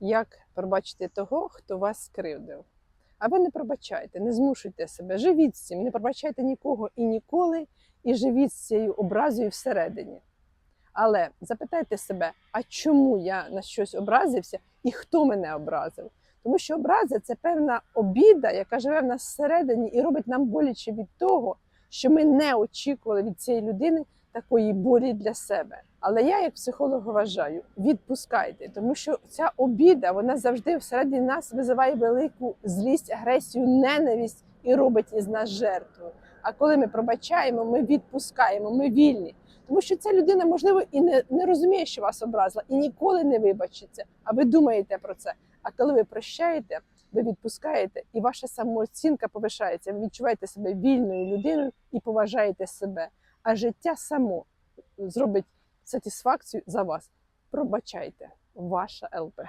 як пробачити того, хто вас скривдив. А ви не пробачайте, не змушуйте себе, живіть з цим, не пробачайте нікого і ніколи, і живіть з цією образою всередині. Але запитайте себе, а чому я на щось образився і хто мене образив? Тому що образа це певна обіда, яка живе в нас всередині і робить нам боляче від того, що ми не очікували від цієї людини такої болі для себе. Але я, як психолог, вважаю, відпускайте, тому що ця обіда вона завжди всередині нас визиває велику злість, агресію, ненависть і робить із нас жертву. А коли ми пробачаємо, ми відпускаємо, ми вільні. Тому що ця людина, можливо, і не, не розуміє, що вас образила, і ніколи не вибачиться. А ви думаєте про це. А коли ви прощаєте, ви відпускаєте, і ваша самооцінка повишається. Ви відчуваєте себе вільною людиною і поважаєте себе. А життя само зробить сатисфакцію за вас. Пробачайте, ваша ЛП.